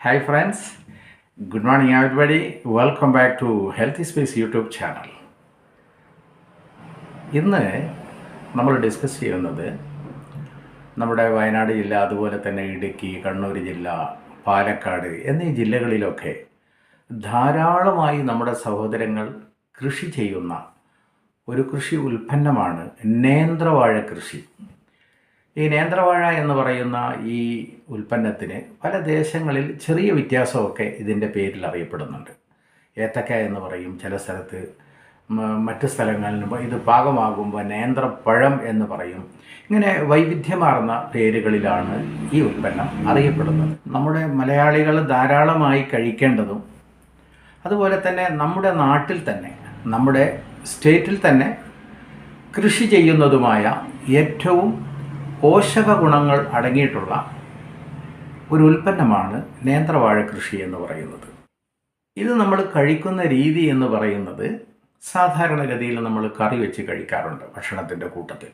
Hi friends, good morning everybody. Welcome back to Healthy Space YouTube channel ഇന്ന് നമ്മൾ discuss ചെയ്യുന്നത് നമ്മുടെ വയനാട് ജില്ല അതുപോലെ തന്നെ ഇടുക്കി കണ്ണൂർ ജില്ല പാലക്കാട് എന്നീ ജില്ലകളിലൊക്കെ ധാരാളമായി നമ്മുടെ സഹോദരങ്ങൾ കൃഷി ചെയ്യുന്ന ഒരു കൃഷി ഉൽപ്പന്നമാണ് നേന്ത്രവാഴ കൃഷി. ഈ നേന്ത്രവാഴ എന്ന് പറയുന്ന ഈ ഉൽപ്പന്നത്തിന് പല ദേശങ്ങളിൽ ചെറിയ വ്യത്യാസമൊക്കെ ഇതിന്റെ പേരിൽ അറിയപ്പെടുന്നുണ്ട്. ഏത്തക്ക എന്ന് പറയും ചില സ്ഥലത്ത് മറ്റു സ്ഥലങ്ങളിൽ ഇത് പാകമാകുമ്പോൾ നേന്ത്രപ്പഴം എന്ന് പറയും. ഇങ്ങനെ വൈവിധ്യമാർന്ന പേരുകളിലാണ് ഈ ഉൽപ്പന്നം അറിയപ്പെടുന്നത്. നമ്മുടെ മലയാളികൾ ധാരാളമായി കഴിക്കേണ്ടതും അതുപോലെ തന്നെ നമ്മുടെ നാട്ടിൽ തന്നെ നമ്മുടെ സ്റ്റേറ്റിൽ തന്നെ കൃഷി ചെയ്യുന്നതുമായ ഏറ്റവും പോഷക ഗുണങ്ങൾ അടങ്ങിയിട്ടുള്ള ഒരു ഉൽപ്പന്നമാണ് നേന്ത്രവാഴ കൃഷി എന്ന് പറയുന്നത്. ഇത് നമ്മൾ കഴിക്കുന്ന രീതി എന്ന് പറയുന്നത് സാധാരണഗതിയിൽ നമ്മൾ കറി വെച്ച് കഴിക്കാറുണ്ട് ഭക്ഷണത്തിന്റെ കൂട്ടത്തിൽ.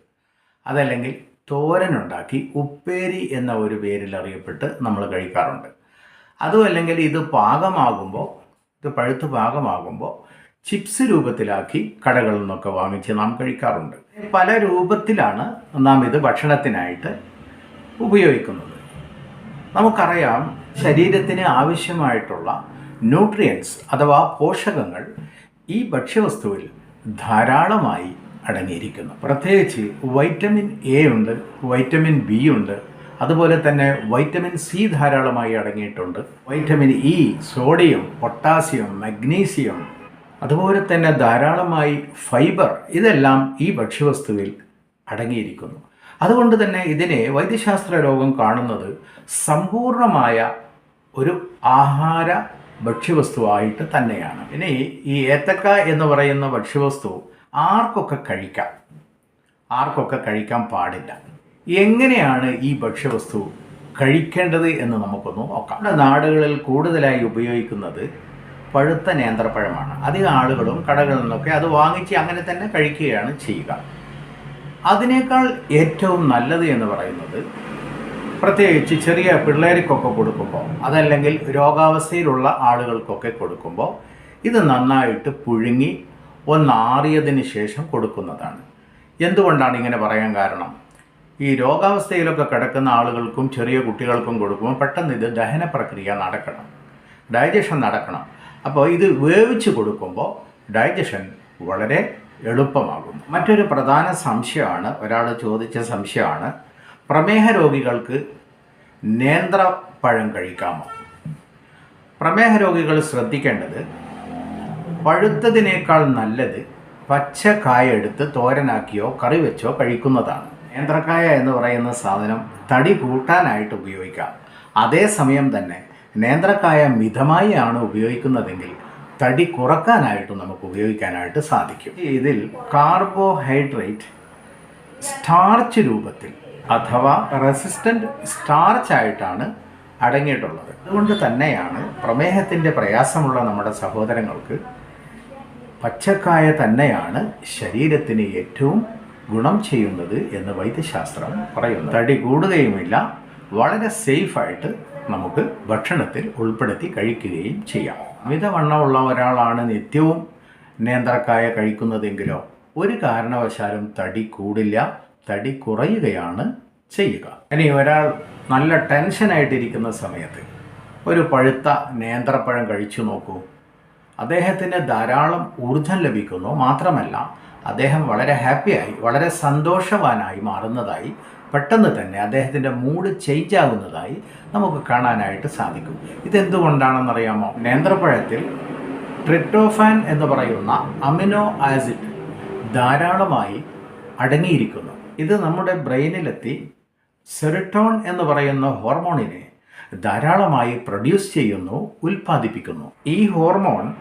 അതല്ലെങ്കിൽ തോരനുണ്ടാക്കി ഉപ്പേരി എന്ന ഒരു പേരിൽ അറിയപ്പെട്ട് നമ്മൾ കഴിക്കാറുണ്ട്. അതും അല്ലെങ്കിൽ ഇത് പാകമാകുമ്പോൾ ഇത് പഴുത്ത് പാകമാകുമ്പോൾ ചിപ്സ് രൂപത്തിലാക്കി കടകളിൽ നിന്നൊക്കെ വാങ്ങിച്ച് നാം കഴിക്കാറുണ്ട്. പല രൂപത്തിലാണ് നാം ഇത് ഭക്ഷണത്തിനായിട്ട് ഉപയോഗിക്കുന്നത്. നമുക്കറിയാം ശരീരത്തിന് ആവശ്യമായിട്ടുള്ള ന്യൂട്രിയൻസ് അഥവാ പോഷകങ്ങൾ ഈ ഭക്ഷ്യവസ്തുവിൽ ധാരാളമായി അടങ്ങിയിരിക്കുന്നു. പ്രത്യേകിച്ച് വൈറ്റമിൻ എ ഉണ്ട് വൈറ്റമിൻ ബി ഉണ്ട് അതുപോലെ തന്നെ വൈറ്റമിൻ സി ധാരാളമായി അടങ്ങിയിട്ടുണ്ട്. Vitamin E sodium potassium magnesium അതുപോലെ തന്നെ ധാരാളമായി ഫൈബർ ഇതെല്ലാം ഈ ഭക്ഷ്യവസ്തുവിൽ അടങ്ങിയിരിക്കുന്നു. അതുകൊണ്ട് തന്നെ ഇതിനെ വൈദ്യശാസ്ത്ര രോഗം കാണുന്നത് സമ്പൂർണമായ ഒരു ആഹാര ഭക്ഷ്യവസ്തുവായിട്ട് തന്നെയാണ്. ഇനി ഈ ഏത്തക്ക എന്ന് പറയുന്ന ഭക്ഷ്യവസ്തു ആർക്കൊക്കെ കഴിക്കാം? ആർക്കൊക്കെ കഴിക്കാൻ പാടില്ല? എങ്ങനെയാണ് ഈ ഭക്ഷ്യവസ്തു കഴിക്കേണ്ടത് എന്ന് നമുക്കൊന്ന് നോക്കാം. നാടുകളിൽ കൂടുതലായി ഉപയോഗിക്കുന്നത് പഴുത്ത നേന്ത്രപ്പഴമാണ്. അധികം ആളുകളും കടകളിൽ നിന്നൊക്കെ അത് വാങ്ങിച്ച് അങ്ങനെ തന്നെ കഴിക്കുകയാണ് ചെയ്യുക. അതിനേക്കാൾ ഏറ്റവും നല്ലത് എന്ന് പറയുന്നത് പ്രത്യേകിച്ച് ചെറിയ പിള്ളേർക്കൊക്കെ കൊടുക്കുമ്പോൾ അതല്ലെങ്കിൽ രോഗാവസ്ഥയിലുള്ള ആളുകൾക്കൊക്കെ കൊടുക്കുമ്പോൾ ഇത് നന്നായിട്ട് പുഴുങ്ങി ഒന്നാറിയതിന് ശേഷം കൊടുക്കുന്നതാണ്. എന്തുകൊണ്ടാണ് ഇങ്ങനെ പറയാൻ കാരണം? ഈ രോഗാവസ്ഥയിലൊക്കെ കിടക്കുന്ന ആളുകൾക്കും ചെറിയ കുട്ടികൾക്കും കൊടുക്കുമ്പോൾ പെട്ടെന്ന് ഇത് ദഹന പ്രക്രിയ നടക്കണം. ഡൈജഷൻ നടക്കണം. അപ്പോൾ ഇത് വേവിച്ച് കൊടുക്കുമ്പോൾ ഡൈജഷൻ വളരെ എളുപ്പമാകും മറ്റൊരു പ്രധാന സംശയമാണ് ഒരാൾ ചോദിച്ച സംശയമാണ് പ്രമേഹ രോഗികൾക്ക് നേന്ത്രപ്പഴം കഴിക്കാമോ? പ്രമേഹ രോഗികൾ ശ്രദ്ധിക്കേണ്ടത് പഴുത്തതിനേക്കാൾ നല്ലത് പച്ച എടുത്ത് തോരനാക്കിയോ കറി വെച്ചോ കഴിക്കുന്നതാണ്. നേന്ത്രക്കായ എന്ന് പറയുന്ന സാധനം തടി കൂട്ടാനായിട്ട് ഉപയോഗിക്കാം. അതേസമയം തന്നെ നേന്ത്രക്കായ മിതമായി ആണ് ഉപയോഗിക്കുന്നതെങ്കിൽ തടി കുറക്കാനായിട്ട് നമുക്ക് ഉപയോഗിക്കാനായിട്ട് സാധിക്കും. ഇതിൽ കാർബോഹൈഡ്രേറ്റ് സ്റ്റാർച്ച് രൂപത്തിൽ അഥവാ റെസിസ്റ്റന്റ് സ്റ്റാർച്ച് ആയിട്ടാണ് അടങ്ങിയിട്ടുള്ളത്. അതുകൊണ്ട് തന്നെയാണ് പ്രമേഹത്തിന്റെ പ്രയാസമുള്ള നമ്മുടെ സഹോദരങ്ങൾക്ക് പച്ചക്കായ തന്നെയാണ് ശരീരത്തിന് ഏറ്റവും ഗുണം ചെയ്യുന്നത് എന്ന് വൈദ്യശാസ്ത്രം പറയുന്നു. തടി കൂടുകയുമില്ല വളരെ സേഫായിട്ട് നമുക്ക് ഭക്ഷണത്തിൽ ഉൾപ്പെടുത്തി കഴിക്കുകയും ചെയ്യാം. മിതവണ്ണമുള്ള ഒരാളാണ് നിത്യവും നേന്ത്രക്കായ കഴിക്കുന്നതെങ്കിലോ ഒരു കാരണവശാലും തടി കൂടില്ല തടി കുറയുകയാണ് ചെയ്യുക. ഇനി ഒരാൾ നല്ല ടെൻഷനായിട്ടിരിക്കുന്ന സമയത്ത് ഒരു പഴുത്ത നേന്ത്രപ്പഴം കഴിച്ചു നോക്കൂ. അദ്ദേഹത്തിന് ധാരാളം ഊർജം ലഭിക്കുന്നു. മാത്രമല്ല അദ്ദേഹം വളരെ ഹാപ്പിയായി വളരെ സന്തോഷവാനായി മാറുന്നതായി പെട്ടെന്ന് തന്നെ അദ്ദേഹത്തിന്റെ മൂഡ് ചേഞ്ച് ആകുന്നതായി നമുക്ക് കാണാനായിട്ട് സാധിക്കും. ഇതെന്തുകൊണ്ടാണെന്നറിയാമോ? നേന്ത്രപ്പഴത്തിൽ ട്രിറ്റോഫാൻ എന്ന് പറയുന്ന അമിനോ ആസിഡ് ധാരാളമായി അടങ്ങിയിരിക്കുന്നു. ഇത് നമ്മുടെ ബ്രെയിനിലെത്തി സെറിട്ടോൺ എന്ന് പറയുന്ന ഹോർമോണിനെ ധാരാളമായി പ്രൊഡ്യൂസ് ചെയ്യുന്നു ഉൽപ്പാദിപ്പിക്കുന്നു. ഈ ഹോർമോൺ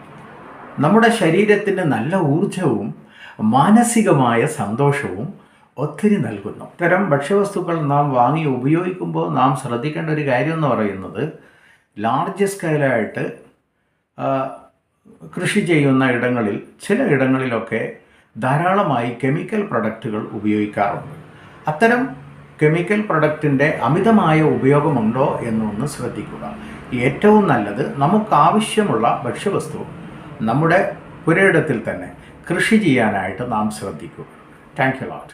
നമ്മുടെ ശരീരത്തിന് നല്ല ഊർജവും മാനസികമായ സന്തോഷവും ഒത്തിരി നൽകുന്നു. ഇത്തരം ഭക്ഷ്യവസ്തുക്കൾ നാം വാങ്ങി ഉപയോഗിക്കുമ്പോൾ നാം ശ്രദ്ധിക്കേണ്ട ഒരു കാര്യം എന്ന് പറയുന്നത് ലാർജ് സ്കെയിലായിട്ട് കൃഷി ചെയ്യുന്ന ഇടങ്ങളിൽ ചില ഇടങ്ങളിലൊക്കെ ധാരാളമായി കെമിക്കൽ പ്രൊഡക്റ്റുകൾ ഉപയോഗിക്കാറുണ്ട്. അത്തരം കെമിക്കൽ പ്രൊഡക്റ്റിന്റെ അമിതമായ ഉപയോഗമുണ്ടോ എന്നൊന്ന് ശ്രദ്ധിക്കുക. ഏറ്റവും നല്ലത് നമുക്ക് ആവശ്യമുള്ള ഭക്ഷ്യവസ്തു നമ്മുടെ പുരയിടത്തിൽ തന്നെ കൃഷി ചെയ്യാനായിട്ട് നാം ശ്രദ്ധിക്കുക. Thank you lot